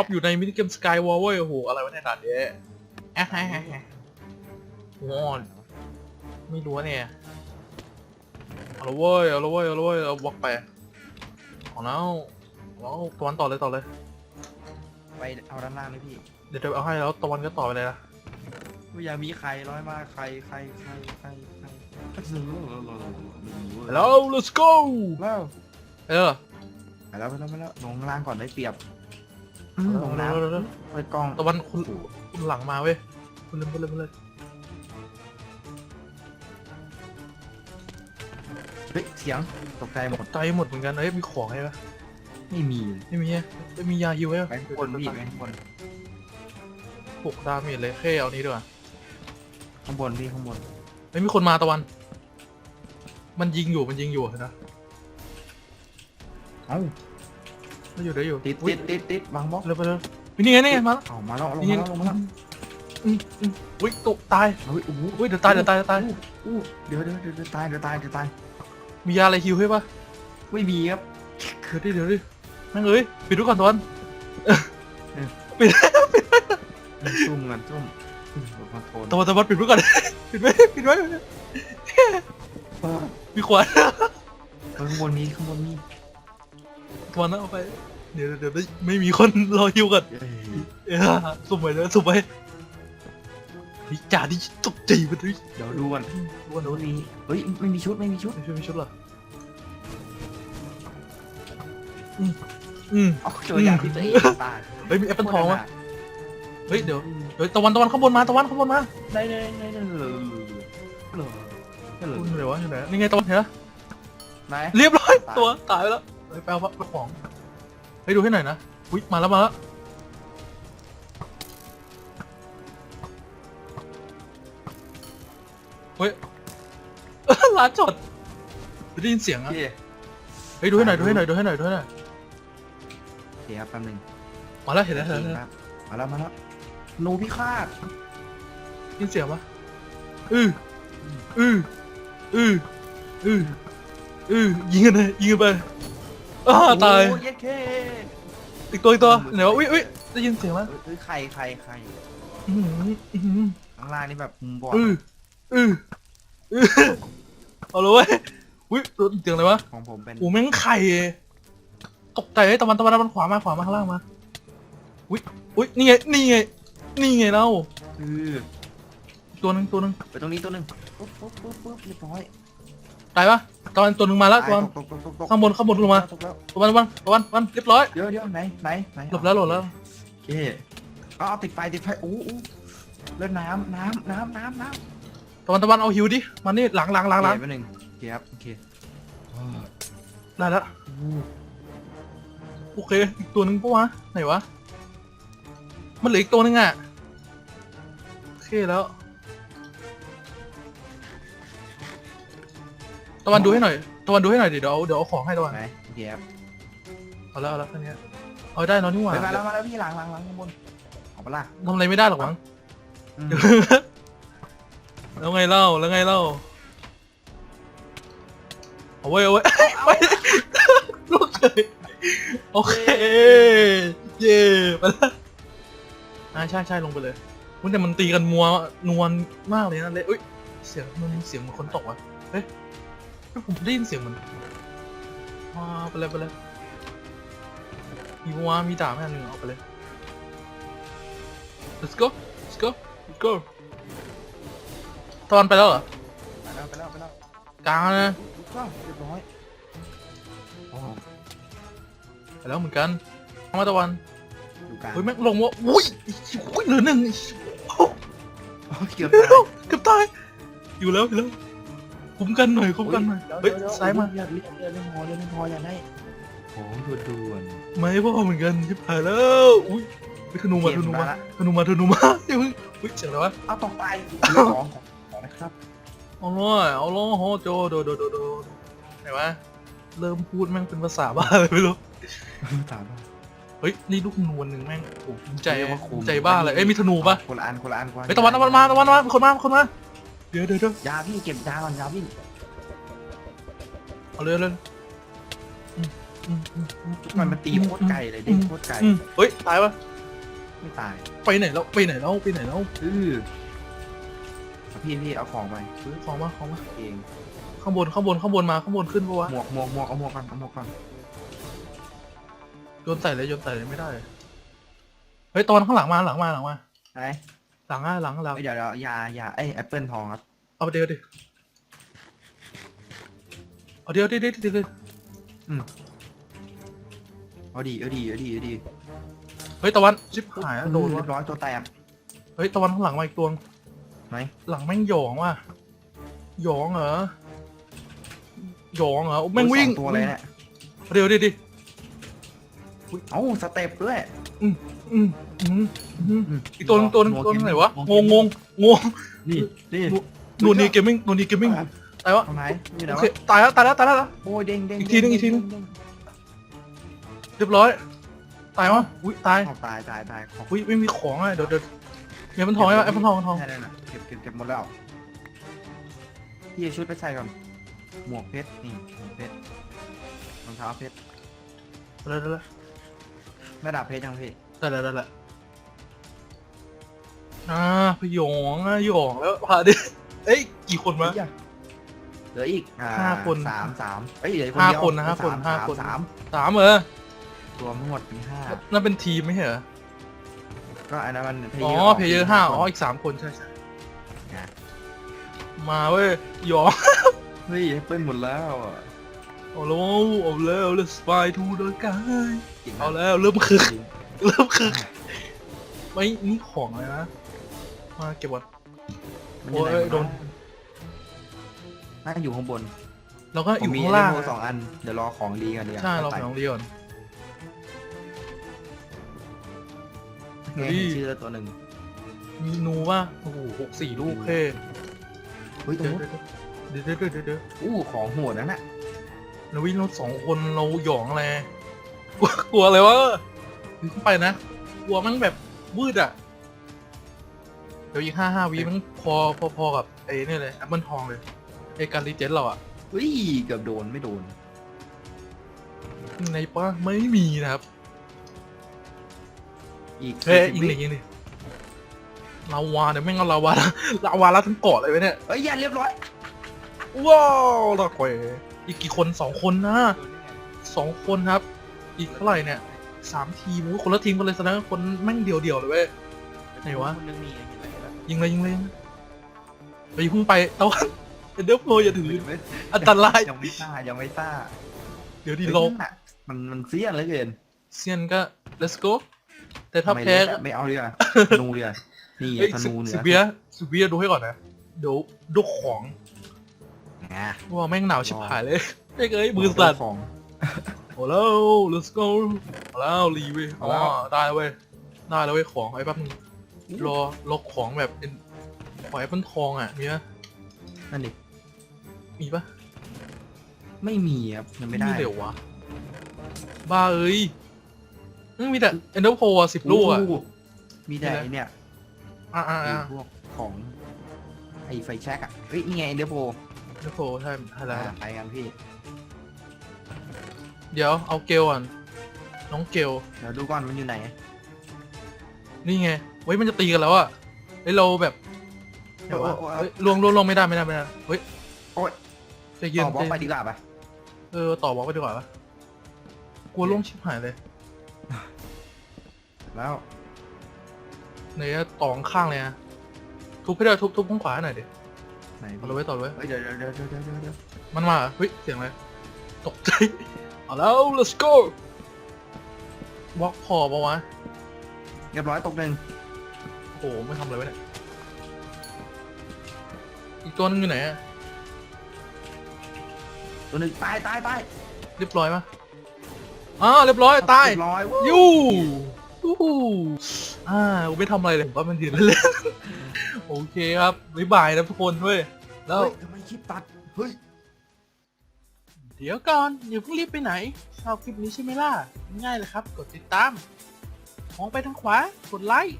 อบอยู่ในมินิเกมสกายวอลเว้ยโอ้โหอะไรวะเนี่ยด่านเนี้ยแอะแอะแอะแอะโอ้โหไม่รู้เนี่ยเอาละเว้ยเอาละเว้ยเอาละเว้ยเอาบล็อกไปเอาแล้วเอาแล้วตะวันต่อเลยต่อเลย ไปเอาด้านล่างเลยพี่เดี๋ยวเดี๋ยวเอาให้แล้วตะวันก็ต่อไปเลยนะไม่อยากมีใครร้อยมากใครใครใครใครใครแล้ว let's go แล้วเออไปแล้วไปแล้วไปแล้วลงล่างก่อนได้เปรียบ ลงเร็น้วเร็วเร็วำไปกล้อง ตะวันคุณคุณหลังมาเว้ยคุณเล่นคุณเล่นคุณเล่นเฮ้ยเสียงตกใจหมด ใจหมดเหมือนกันเอ้ยมีของไงปะไม่มีไม่มีอะไม่มียาฮิวไว้ปะแบงค์บนพี่แบงค์บนปลุกดาเมจเลยเฮ้ยเอานี้ดีกว่าข้างบนพี่ข้างบนไม่มีคนมาตะวัน มันยิงอยู่มันยิงอยู่เห็นนะเอ้า มันอยู่ได้อยู่ติดอุ๊ติยดติดติดวางบล็อกเร็วไปเร็วนี่ไงนี่ไงมาแล้วเอามาแล้วลงนี่มาไงแล้วลงมาแล้วอืมอืมอุ้ยตกตายเฮ้ยโอ้โหอุ้ยเดี๋ยวตายเดี๋ยวตายเดี๋ยวตายอู้เดี๋ยวเดี๋ยวเดี๋ยวเดี๋ยวตายเดี๋ยวตายเดี๋ยวตายมียาอะไรฮิวให้ปะไม่มีครับเดี๋ยวดิเดี๋ยวดินั่งเอ้ยปิดดูก่อนตะวันซุ่มกันซุ่มคอนโทรลตะวันตะวันปิดดูก่อนปิดไว้ปิดไว้มีขวานข้างบนมีข้างบนมี ตะวันเอาไป เดี๋ยวเดี๋ยวไม่ไม่มีคนรอฮิวก่อนเอ้ยเออสุ่มไปเลยสุ่มไปเฮ้ยจ่าดิตกใจไปเลยเดี๋ยวดูก่อนดูกันดูโน้กันนมีเฮ้ยไม่มีชุดไม่มีชุดไม่ช่วยไม่ช่วยเหรออืมอืมเอาตัวอย่างที่ตัวเองตายเฮ้ยมีแอปเปิลทองวะเฮ้ยเดี๋ยวเดี๋ยวตะวันตะวันข้างบนมาตะวันข้างบนมาได้ได้ได้ได้เลยเลยเลยคุณไหนวะอยู่ไหนนี่ไงตะวันเห็นไหมไหนเรียบร้อยตายตัวตายไปแล้ว ไปแปลว่าไปของไปดูให้หน่อยนะอุ้ยมาแล้วมาแล้วเฮ้ย ร้านจอดได้ยินเสียงอะพี่เฮ้ยดูให้หน่อยดูให้หน่อยดูให้หน่อยดูให้หน่อยเดี๋ยวแป๊บนึงมาแล้วเห็นแล้วเห็นแล้วเห็นแล้วมาแล้วมาแล้วหนูพิฆาตได้ยินเสียงปะอืออืออืออืออือยิงกันเลยยิงกันไป อ้าตาย โอ้เย็ดเคอีกตัวอีกตัวไหนวะอุ้ยอุ้ยได้ยินเสียงแล้วเฮ้ยใครใครใครอื้อหืออื้อหือข้างล่างนี่แบบมุมบอดอืออืออือเอาเลยเว้ยอุ้ยตัวเสียงอะไรวะของผมเป็นโอ้แม่งไข่ตกใจไอ้ตะวันตะวันตะวันขวามาขวามาข้างล่างมาอุ้ยอุ้ยนี่ไงนี่ไงนี่ไงเล่าคือตัวหนึงตัวหนึงไปตรงนี้ตัวหนึ่งปุ๊บปุ๊บปุ๊บปุ๊บเรียบร้อยตายปะตะวันตัวหนึงมาแล้วตะวันตกตกตกตกข้างบนข้างบนลงมาตกแล้วตะวันตะวันตะวันตะวันเรียบร้อยเดี๋ยวเดี๋ยวไหนไหนไหนหลบแล้วหลบแล้วโอเคเอาเอาติดไฟติดไฟโอ้โหแล้วน้ำน้ำน้ำน้ำน้ำตะวันตะวันเอาหิวดิมานี่หลังหลังหลังหลังโอเคแป๊บนึงโอเคครับโอเคอ่าได้แล้วอู้โอเคอีกตัวหนึงปะวะไหนวะมันเหลืออีกตัวหนึงอะโอเคแล้ว ตะวันดูให้หน่อยตะวันดูให้หน่อยดิเดี๋ยวเอาเดี๋ยวเอาของให้ตะวันไหนโอเคครับเอาแล้วเอาแล้วแค่เนี้ยเอาได้เนอะนี่หว่าไปมาแล้วมาแล้วพี่หลังหลังหลังข้างบนเอาปะล่ะทำอะไรไม่ได้หรอกมั้ง อืม แล้วไงเล่าแล้วไงเล่าเอาไว้ยเอาไว้ย ไปลูกเฉยโอเค เย่ไปแล้วอ่าใช่ใช่ลงไปเลยอุ๊ยแต่มันตีกันมัวนวลมากเลยนะเลยเอ้ยเสียงมันเสียงเหมือนคนตกวะเฮ้ยเฮ้ย ผมได้ยินเสียงเหมือนว้าไปเลยไปเลยมีวัวมีดาบแม่หนึ่งเอาไปเลย let's go let's go let's go ตอนไปแล้วเหรอไปแล้วไปแล้วไปแล้วกลางแล้วนะถูกต้องเรียบร้อยอ๋อไปแล้วเหมือนกันทำมาตะวันอยู่กลางเฮ้ยแม่งลงว่าอุ้ยอุ้ยเหลือหนึ่งโอ้ยเกือบตายเกือบตายอยู่แล้วอยู่แล้ว คุ้มกันหน่อยคุ้มกันหน่อยดี๋วเฮ้ยดี๋วซ้ายมาเลือดเลือดเลือดเลือดไม่พอเลือดไม่พออย่าได้ของด่วนด่วนไม่พ่อเหมือนกันชิบหายแล้วอุ้ยไปธนูมาเกธมนูมามาละธนูมาธนูมาเดี๋ยวเพิ่งอุ้ยเสียงอะไรวะเอาตกไปของของของนะครับเอาเลยเอาเลยโหโจโดโดโดโดไหนวะเริ่มพูดแม่งเป็นภาษาบ้าเลยไม่รู้ถามว่าเฮ้ยนี่ลูกธนูอันหนึ่งแม่งโอ้โหภูมิใจเรียกว่าคุ้มภูมิใจบ้าเลยเอ้ยมีธนูปะคนละอันคนละอันคนละอันเฮ้ยตะวันตะวันมาตะวันมามีคนมามีคนมา เดี๋ยวเดี๋ยวเดี๋ยวยาพี่เก็บยาก่อนยาพี่เอาเลยเอาเลยอืมอืมอืมอืมันมันตีโคตรไกลเลยเด้งโคตรไกลอืมเฮ้ยตายวะไม่ตายไปไหนแล้วไปไหนแล้วไปไหนแล้วอือเอาพี่พี่เอาของไปปึ๊บของมาของมาเองข้างบนข้างบนข้างบนมาข้างบนขึ้นปะวะหมวกหมวกหมวกเอาหมวกก่อนเอาหมวกก่อนโยนใส่เลยโยนใส่เลยไม่ได้เฮ้ยตอนข้างหลังมาหลังมาหลังมาไอ้ หลังอะหลังหลังเอ้ยเดี๋ยวเดี๋ยวยายาเอ้ยแอปเปิลทองครับเอาเดี๋ยวดิเอาเดี๋ยวเดี๋ยวเดี๋ยวเดี๋ยวเดี๋ยวเอาดีเอาดีเอาดีเอาดีเฮ้ยตะวันชิบหายแล้วโดนเรีวะยบร้อยตัวแตก เฮ้ยตะวันข้างหลังมาอีกตัวไหมหลังแม่งหยองว่ะหยองเหรอหยองเหรอแม่งวิ่งสอตัวเลยเนี่ยเดี๋ยวเดี๋ยวดิ เอ้าสเต็ปด้วยอืม อืมอืมอืมอีกตัวนึงตัวนึงตัวนึงไหนวะงงงงงงนี่นี่นูนีเกมมิ่งนูนีเกมมิ่งตายวะทำไมนี่นโอเคตายแล้วตายแล้วตายแล้ว โอ้ยเด้งเด้งอีกทีนึงอีกทีนึงเด้เรียบร้อย ตายวะอุ้ยตายเอาตายตายตายของอุ้ยไม่มีของอะเดี๋ยวเดี๋ยวเมียมันทองไอ้ไอ้มันทองมันทองได้ได้น่ะเก็บเก็บเก็บหมดแล้วพี่เอาชุดไปใส่ก่อนหมวกเพชรนี่หมวกเพชรรองเท้าเพชรได้ได้ได้แม่ดาบเพชรยังพี่ ได้ได้ได้ได้อ่าพยองอะหยองแล้วพาดิเอ้ยกี่คนวะ เหลืออีกอ่าห้าคนสามสามเอ้ยเหลืออกห้าเดียวคนนะห้าคนสมห้าสมคน สามสามเหรอรวมทั้งหมดเป็นห้านั่นเป็นทีมไม่ใช่เหรอก็อันนั้นมันอ๋อ player เพย์เยอร์ห้าอ๋ออีกสามคนใช่ใช่ไงมาเว้ยหยองเฮ้ยเปิ้ลหมดแล้วอะเอาแล้วเอาแล้ว let's fly to the sky จริงนะเอาแล้วเริ่มคึก เริ่มคึกไม่นี่ของอะไรนะ มาเก็บก่อน มันอยู่ไหนโอ้ยโดน น่าจะอยู่ข้างบนแล้วก็อผมยู่มีข้างล่าง เอเวอร์สองอัน เดี๋ยวรอของดีกันดีกว่าใช่ เราไปไปของดีก่อนไงเฮ้ยเห็นชื่อแล้วตัวหนึ่งมีนูว่าโอ้โหหกสี่ลูกเท่เฮ้ยตรงเดี๋ยวนู้นเดี๋ยวเดี๋ยวเดี๋ยวเดี๋ยวเดี๋ยวอู้ของโหดนั่นน่ะ เราวิ่งเราสองคนเราหยองอะไรกลัวกลัวอะไรวะวิ่ง เข้าไปนะกลัวมันแบบวืดอะ เดี๋ยวอีกห้าห้าวิมันพอพอพอกับไอ้นี่เลยแอปเปิลทองเลยไอ้การรีเจนเราอะเฮ้ยเกือบโดนไม่โดน ในป้าไม่มีนะครับ อีกเฮ้ย40ยิงเลยยิงเลยลาวาเดี๋ยวแม่งเอาลาวาลาวาแล้วทั้งเกาะเลยไว้เนี่ย เฮ้ยอย่าเรียบร้อย ว้าวตะเควอีกกี่คนสองคนนะสองคนครับ อีกเท่าไหร่เนี่ย สามทีมโอ้ยคนละทีมกันเลยแสดงว่าคนแม่งเดียวเดียวๆเลยเว้ย ไหนวะ คนนึงมีอะไรอยู่แล้วยิงเลยยิงเลยยิงเลยไปยิงพุ่งไปตะวันเดี๋ยวโปรอย่าถือยังไม่อันตรายยังไม่ซ่ายังไม่ซ่าเดี๋ยวดีเฮ้ยโลกนั่นน่ะมันมันเสี้ยนเหลือเกินเซียนก็ let's go แต่ถ้าไม่แพ้เล่นก็อะไม่เอาดีกว่าธนูดีกว่านี่เอ้ยธสินูเหนืสิอเบียสิเบียดูให้ก่อนนะเดี๋ยวดูของอะว่าแม่งหนาวชิบหายเลยเอ้ยเอ้ยมือสั่นของ โอ้แล้ว let's go เอาแล้วรีเว้ยเอาอ๋อแล้ว ได้แล้วเว้ยได้แล้วเว้ยของไอ้แป๊บนึงรอรอของแบบเป็นขอแอปเปิลทองอะมีปะนั่นดิ มีปะไม่มีครับมันไม่ได้เดี๋ยววะบ้าเอ้ยมันมีแต่เอ็นเดอร์โพสิบลูกอะ โโหมีแต่ไอ้เนี่ยอ่าอ่าไอ้อ่าพวกของไอ้ไฟแช็กอะ เฮ้ย นี่ไงเดโปเอ็นเดอร์โพใช่ใช่แล้ว ไปกันพี่ เดี๋ยวเอาเกลก่อนน้องเกลเดี๋ยวดูก่อนมันอยู่ไหน นี่ไงเฮ้ยมันจะตีกันแล้วอะเฮ้ยเราแบบเดี๋ยววะโอ้ยโอ้ยเฮ้ยลวงลวงลวงไม่ได้ไม่ได้ไม่ได้เฮ้ยโอ้ยใจเย็นต่อบล็อกไปใจดีกว่าปะเออต่อบล็อกไปดีกว่าปะกลัวล่วงชิบหายเลยแล้วไหนอะต่อข้างๆเลยนะทุบให้ได้ทุบทุบข้างขวาหน่อยดิไหนต่อเลยไว้ต่อเลยไว้เฮ้ยเดี๋ยวเดี๋ยวเดี๋ยวเดี๋ยวเดี๋ยวเดี๋ยวมันมาเหรอเฮ้ยเสียงอะไรตกใจ เอาแล้ว let's go บล็อกพอปะวะเรียบร้อยตกหนึ่งโอ้โหไม่ทำอะไรไว้เนี่ย อีกตัวนึงอยู่ไหนอะตัวหนึ่งตายตายตายเรียบร้อยปะอ้าวเรียบร้อยตาย เรียบร้อยวู้ยูยูอ่ากูไม่ทำอะไรเลยผมก็มันยืนเล่นๆโอเคครับบ๊ายบายนะทุกคนด้วยแล้ว เฮ้ยทำไมคลิปตัด เฮ้ย เดี๋ยวก่อนอย่าเพิ่งรีบไปไหน ชอบคลิปนี้ใช่ไหมล่ะ ง่ายเลยครับ กดติดตาม มองไปทางขวา กดไลค์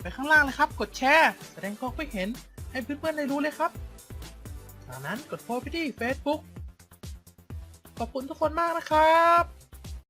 ไปข้างล่างเลยครับ กดแชร์ แสดงความคิดเห็นให้เพื่อนๆได้รู้เลยครับ จากนั้นกดโพสต์ไปที่ Facebook ขอบคุณทุกคนมากนะครับ